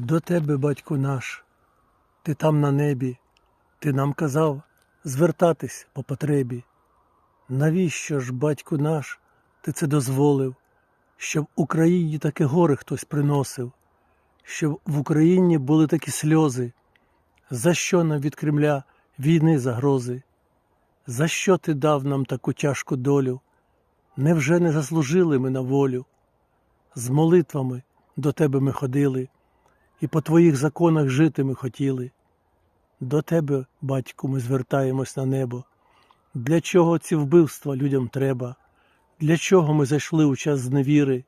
До тебе, батько наш, ти там на небі, ти нам казав звертатись по потребі. Навіщо ж, батьку наш, ти це дозволив, щоб Україні таке горе хтось приносив, щоб в Україні були такі сльози? За що нам від Кремля війни загрози? За що ти дав нам таку тяжку долю? Невже не заслужили ми на волю? З молитвами до тебе ми ходили, і по твоїх законах жити ми хотіли. До тебе, батьку, ми звертаємось на небо. Для чого ці вбивства людям треба? Для чого ми зайшли у час зневіри?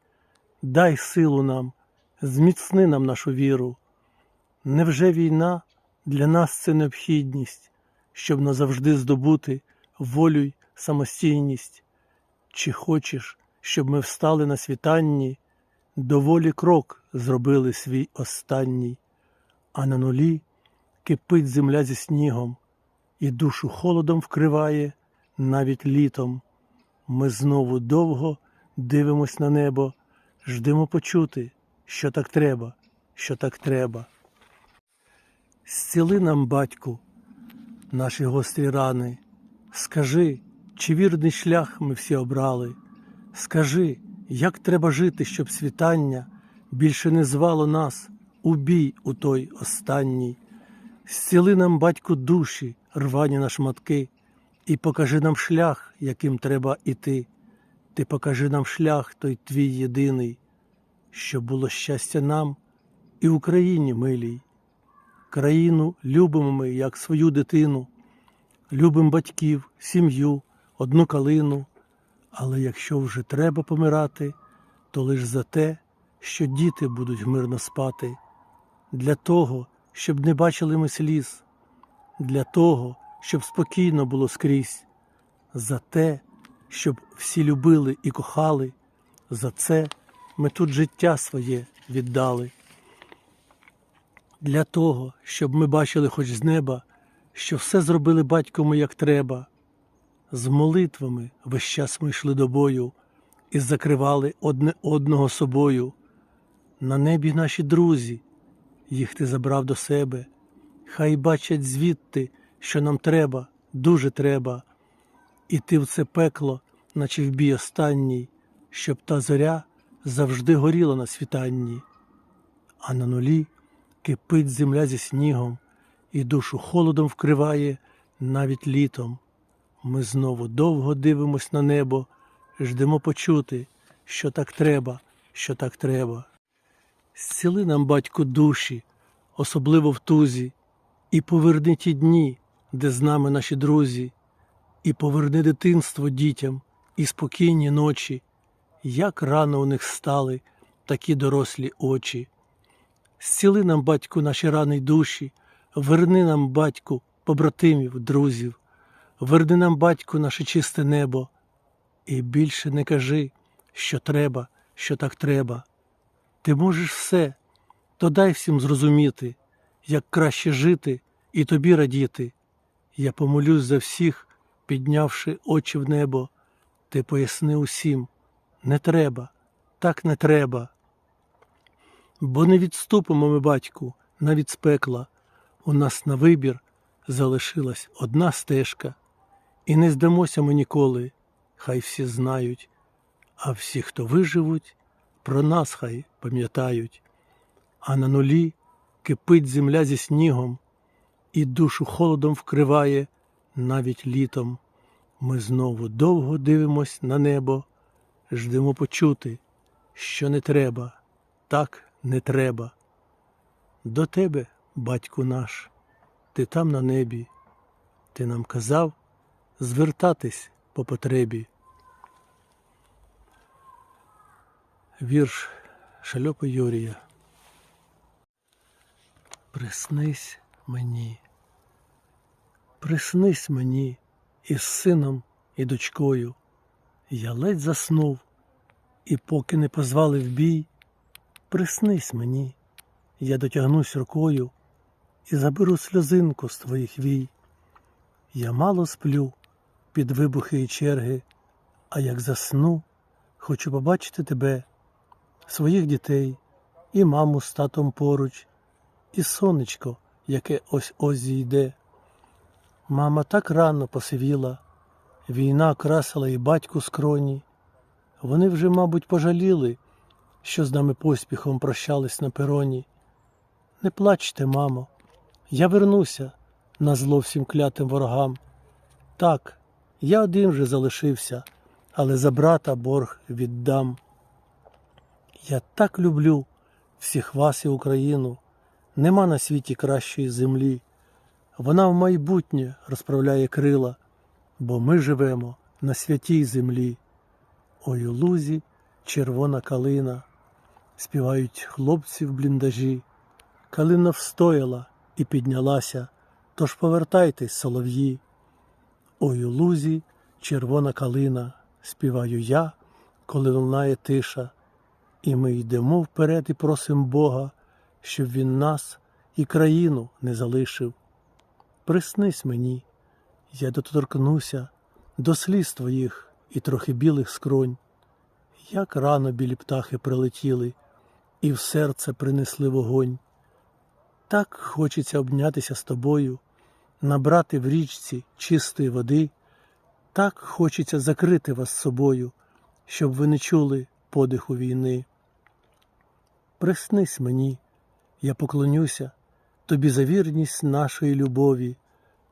Дай силу нам, зміцни нам нашу віру. Невже війна для нас це необхідність, щоб назавжди здобути волю й самостійність? Чи хочеш, щоб ми встали на світанні, доволі крок зробили свій останній, а на нулі кипить земля зі снігом, і душу холодом вкриває навіть літом. Ми знову довго дивимось на небо, ждемо почути, що так треба, що так треба. Зціли нам, батьку, наші гострі рани. Скажи, чи вірний шлях ми всі обрали? Скажи, як треба жити, щоб світання більше не звало нас у бій у той останній. Зціли нам, батьку, душі, рвані на шматки, і покажи нам шлях, яким треба іти. Ти покажи нам шлях, той твій єдиний, щоб було щастя нам і Україні милій. Країну любимо ми, як свою дитину, любим батьків, сім'ю, одну калину. Але якщо вже треба помирати, то лиш за те, що діти будуть мирно спати, для того, щоб не бачили ми сліз, для того, щоб спокійно було скрізь, за те, щоб всі любили і кохали, за це ми тут життя своє віддали. Для того, щоб ми бачили хоч з неба, що все зробили батькому як треба. З молитвами весь час ми йшли до бою і закривали одне одного собою. На небі наші друзі, їх ти забрав до себе. Хай бачать звідти, що нам треба, дуже треба, іти в це пекло, наче в бій останній, щоб та зоря завжди горіла на світанні, а на нулі кипить земля зі снігом, і душу холодом вкриває навіть літом. Ми знову довго дивимось на небо, ждемо почути, що так треба, що так треба. Зціли нам, батько, душі, особливо в тузі, і поверни ті дні, де з нами наші друзі, і поверни дитинство дітям і спокійні ночі, як рано у них стали такі дорослі очі. Зціли нам, батьку, наші рани й душі, верни нам, батьку, побратимів, друзів. Верни нам, батьку, наше чисте небо, і більше не кажи, що треба, що так треба. Ти можеш все, то дай всім зрозуміти, як краще жити і тобі радіти. Я помолюсь за всіх, піднявши очі в небо, ти поясни усім не треба, так не треба. Бо не відступимо ми, батьку, навіть з пекла. У нас на вибір залишилась одна стежка. І не здамося ми ніколи, хай всі знають, а всі, хто виживуть, про нас хай пам'ятають, а на нулі кипить земля зі снігом, і душу холодом вкриває навіть літом. Ми знову довго дивимось на небо, ждемо почути, що не треба, так не треба. До тебе, батьку наш, ти там на небі, ти нам казав звертатись по потребі. Вірш Шальопи Юрія. Приснись мені, приснись мені із сином і дочкою. Я ледь заснув, і поки не позвали в бій, приснись мені, я дотягнусь рукою і заберу сльозинку з твоїх вій. Я мало сплю під вибухи і черги, а як засну, хочу побачити тебе, своїх дітей і маму з татом поруч, і сонечко, яке ось ось зійде. Мама так рано посивіла, війна красила і батьку скроні. Вони вже, мабуть, пожаліли, що з нами поспіхом прощались на пероні. Не плачте, мамо, я вернуся на зло всім клятим ворогам. Так, я один вже залишився, але за брата борг віддам. Я так люблю всіх вас і Україну. Нема на світі кращої землі. Вона в майбутнє розправляє крила, бо ми живемо на святій землі. Ой у лузі червона калина, співають хлопці в бліндажі. Калина встояла і піднялася, тож повертайтесь, солов'ї. Ой у лузі червона калина, співаю я, коли лунає тиша, і ми йдемо вперед і просим Бога, щоб він нас і країну не залишив. Приснись мені, я доторкнуся до сліз твоїх і трохи білих скронь, як рано білі птахи прилетіли, і в серце принесли вогонь. Так хочеться обнятися з тобою, набрати в річці чистої води, так хочеться закрити вас собою, щоб ви не чули подиху війни. Приснись мені, я поклонюся тобі за вірність нашої любові.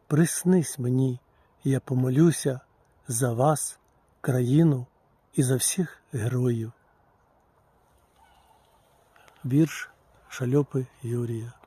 Приснись мені, я помолюся за вас, країну і за всіх героїв. Вірш Шальопи Юрія